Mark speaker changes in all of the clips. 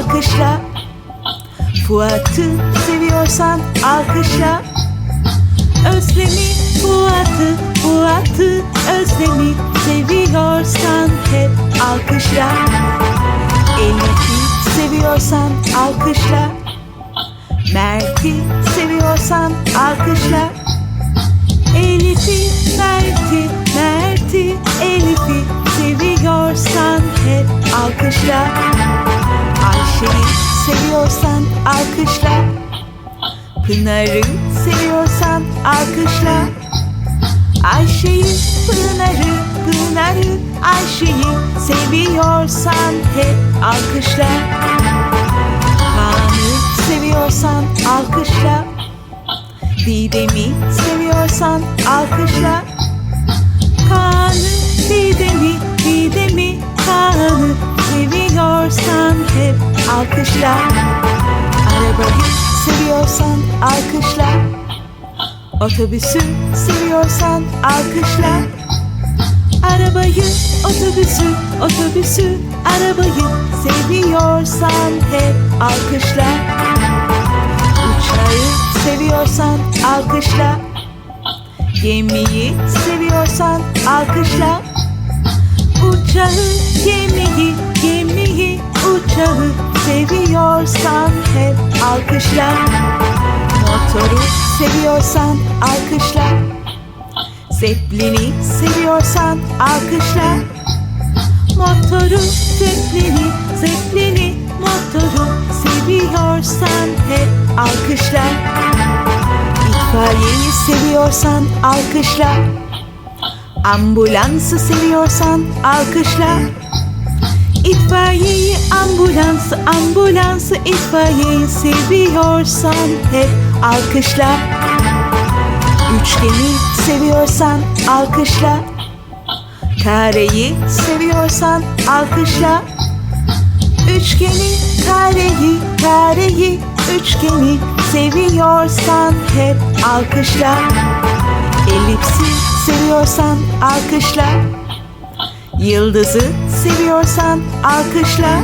Speaker 1: alkışla. Fuat'ı seviyorsan alkışla. Özlemi Fuat'ı Fuat'ı Özlemi seviyorsan hep alkışla. Elif'i seviyorsan alkışla. Mert'i seviyorsan alkışla. Elif'i, Mert'i, Mert'i, Elif'i seviyorsan hep alkışla alkışla. Pınar'ı seviyorsan alkışla. Ayşe'yi, Pınar'ı, Pınar'ı, Ayşe'yi seviyorsan hep alkışla. Kaan'ı seviyorsan alkışla. Didem'i seviyorsan alkışla. Kaan'ı, Didem'i, Didem'i, Kaan'ı seviyorsan hep alkışla Arabayı seviyorsan alkışla Otobüsü seviyorsan alkışla Arabayı, otobüsü, otobüsü, arabayı seviyorsan hep alkışla Uçağı seviyorsan alkışla Gemiyi seviyorsan alkışla Uçağı, gemiyi, gemiyi, uçağı seviyorsan hep alkışla. Motoru seviyorsan alkışla. Zeplini seviyorsan alkışla. Motoru, zeplini, zeplini, motoru seviyorsan hep alkışla. İtfaiyeyi seviyorsan alkışla. Ambulansı seviyorsan alkışla İtfaiyeyi, ambulansı, ambulansı, itfaiyeyi seviyorsan hep alkışla. Üçgeni seviyorsan alkışla. Kareyi seviyorsan alkışla. Üçgeni, kareyi, kareyi, üçgeni seviyorsan hep alkışla. Elipsi seviyorsan alkışla. Yıldızı seviyorsan alkışla.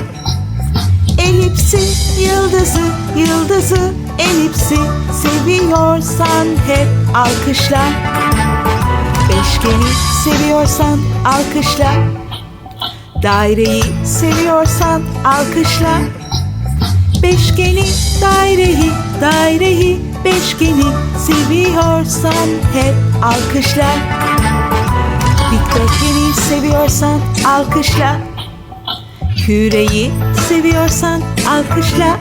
Speaker 1: Elipsi, yıldızı, yıldızı, elipsi seviyorsan hep alkışla. Beşgeni seviyorsan alkışla. Daireyi seviyorsan alkışla. Beşgeni, daireyi, daireyi, beşgeni seviyorsan hep alkışla Dikdörtgeni seviyorsan alkışla. Küreyi seviyorsan alkışla.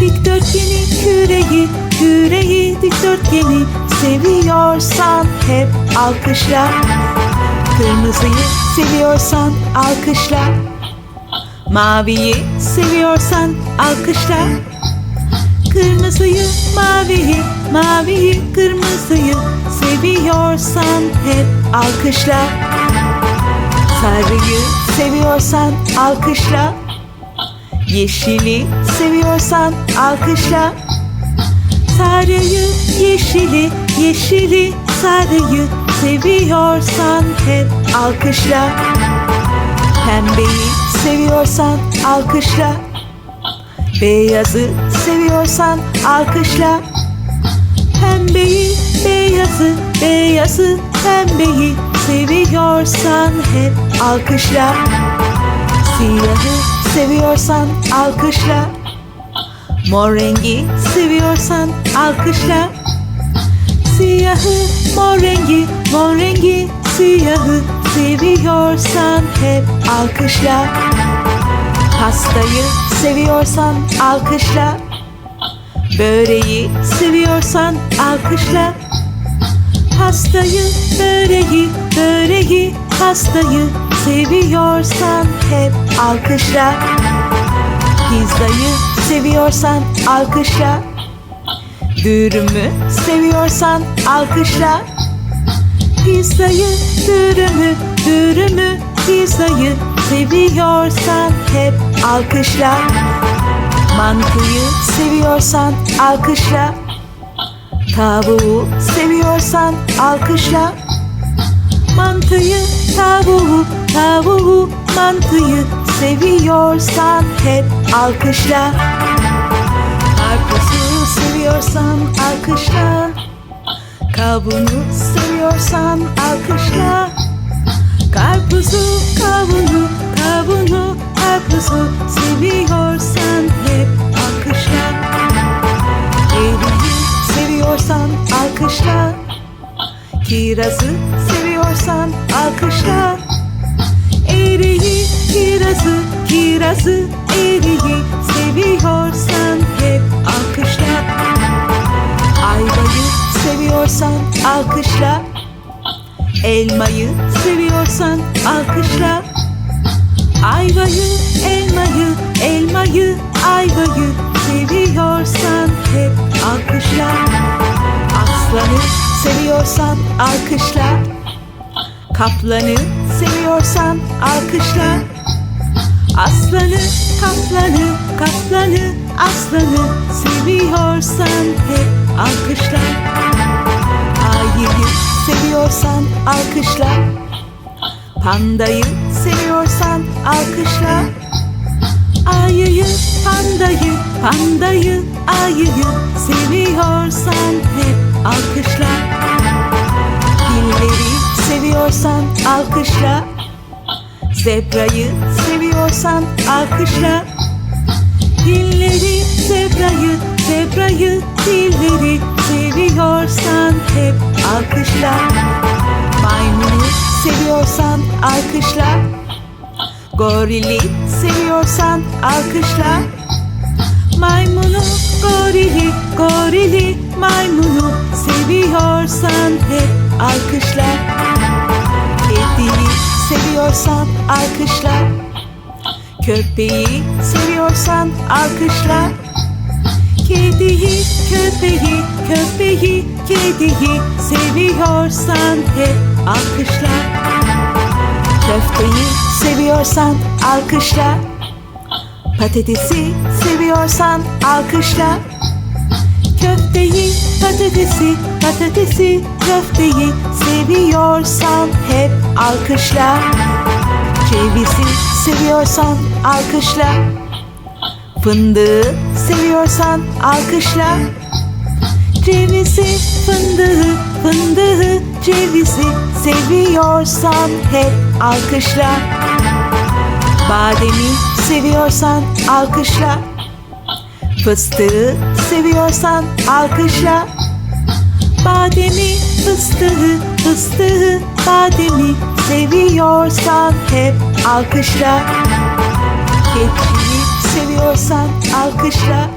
Speaker 1: Dikdörtgeni, küreyi, küreyi, dikdörtgeni seviyorsan hep alkışla. Kırmızıyı seviyorsan alkışla. Maviyi seviyorsan alkışla Kırmızıyı, maviyi, maviyi, kırmızıyı seviyorsan hep alkışla. Sarıyı seviyorsan alkışla. Yeşili seviyorsan alkışla. Sarıyı, yeşili, yeşili, sarıyı seviyorsan hep alkışla. Pembeyi seviyorsan alkışla Beyazı seviyorsan alkışla. Pembeyi, beyazı, beyazı, pembeyi seviyorsan hep alkışla. Siyahı seviyorsan alkışla. Mor rengi seviyorsan alkışla. Siyahı, mor rengi, mor rengi, siyahı seviyorsan hep alkışla Pastayı seviyorsan alkışla. Böreği seviyorsan alkışla. Pastayı, böreği, böreği, pastayı seviyorsan hep alkışla. Pizzayı seviyorsan alkışla. Dürümü seviyorsan alkışla. Pizzayı, dürümü, dürümü, pizzayı seviyorsan hep alkışla Mantıyı seviyorsan alkışla Tavuğu seviyorsan alkışla Mantıyı, tavuğu, tavuğu, mantıyı seviyorsan hep alkışla. Karpuzu seviyorsan alkışla. Kavunu seviyorsan alkışla. Karpuzu, kavunu, kavunu, karpuzu seviyorsan hep alkışla. Eriyi seviyorsan alkışla. Kirazı seviyorsan alkışla. Eriyi, kirazı, kirazı, eriyi seviyorsan hep alkışla. Ayvayı seviyorsan alkışla. Elmayı seviyorsan alkışla. Ayvayı, elmayı, elmayı, ayvayı seviyorsan hep alkışla. Aslanı seviyorsan alkışla. Kaplanı seviyorsan alkışla. Aslanı, kaplanı, kaplanı, aslanı seviyorsan hep alkışla. Ayıyı seviyorsan alkışla. Pandayı seviyorsan alkışla. Ayıyı, pandayı, pandayı, ayıyı seviyorsan hep alkışla. Filleri seviyorsan alkışla. Zebrayı seviyorsan alkışla. Dilleri, zebrayı, zebrayı, dilleri seviyorsan hep alkışla. Maymunu seviyorsan alkışla. Gorili seviyorsan alkışla. Maymunu, gorili, gorili, maymunu seviyorsan hep alkışla. Kediyi seviyorsan alkışla. Köpeği seviyorsan alkışla. Kediyi, köpeği, köpeği, kediyi seviyorsan hep alkışla. Köfteyi seviyorsan alkışla. Patatesi seviyorsan alkışla. Köfteyi, patatesi, patatesi, köfteyi seviyorsan hep alkışla. Cevizi seviyorsan alkışla. Fındığı seviyorsan alkışla. Cevizi, fındığı, fındığı, cevizi seviyorsan hep alkışla. Bademi seviyorsan alkışla. Fıstığı seviyorsan alkışla. Bademi, fıstığı, fıstığı, bademi seviyorsan hep alkışla. Keçiyi seviyorsan alkışla.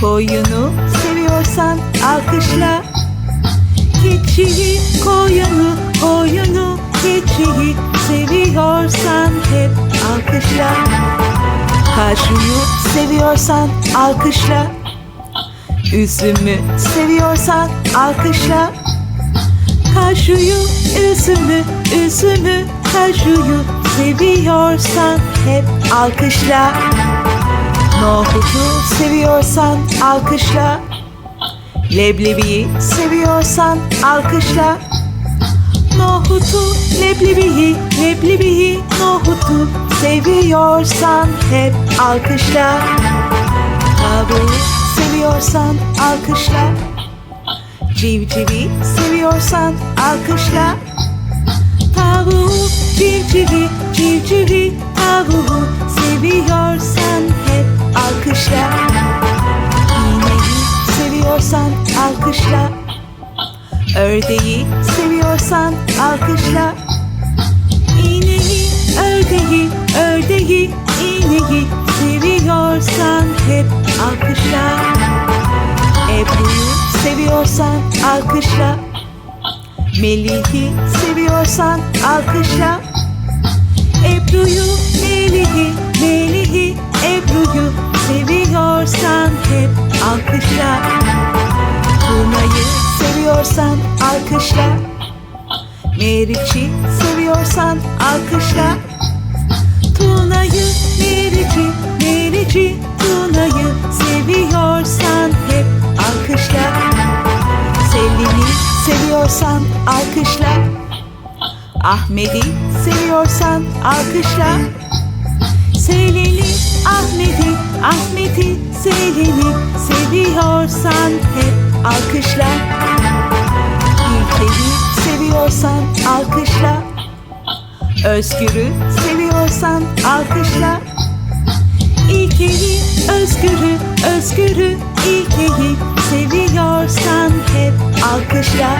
Speaker 1: Koyunu seviyorsan alkışla. Keçiyi seviyorsan hep alkışla. Kaşuyu seviyorsan alkışla. Üzümü seviyorsan alkışla. Kaşuyu, üzümü, üzümü, kaşuyu seviyorsan hep alkışla. Nohutu seviyorsan alkışla. Leblebiyi seviyorsan alkışla. Nohutu, leblebiyi, leblebiyi, nohutu seviyorsan hep alkışla. Tavuğu seviyorsan alkışla. Civcivi seviyorsan alkışla. Tavuğu, civcivi, civcivi, tavuğu seviyorsan hep alkışla. İğneyi seviyorsan alkışla. Ördeği seviyorsan alkışla. İğneyi, ördeği, ördeği, iğneyi seviyorsan hep alkışla. Ebru'yu seviyorsan alkışla. Melih'i seviyorsan alkışla. Ebru'yu, Melih'i, Melih'i, Ebru'yu seviyorsan hep alkışla. Tuna'yı seviyorsan alkışla. Meriç'i seviyorsan alkışla. Tuna'yı, Meriç'i, Meriç'i, Tuna'yı seviyorsan hep alkışla. Selin'i seviyorsan alkışla. Ahmet'i seviyorsan alkışla. Selin'i, Ahmet'i, Ahmet'i, Selin'i seviyorsan hep alkışla. Alkışla. Özgür'ü seviyorsan alkışla. İlkeyi, Özgür'ü, Özgür'ü, İlkeyi seviyorsan hep alkışla.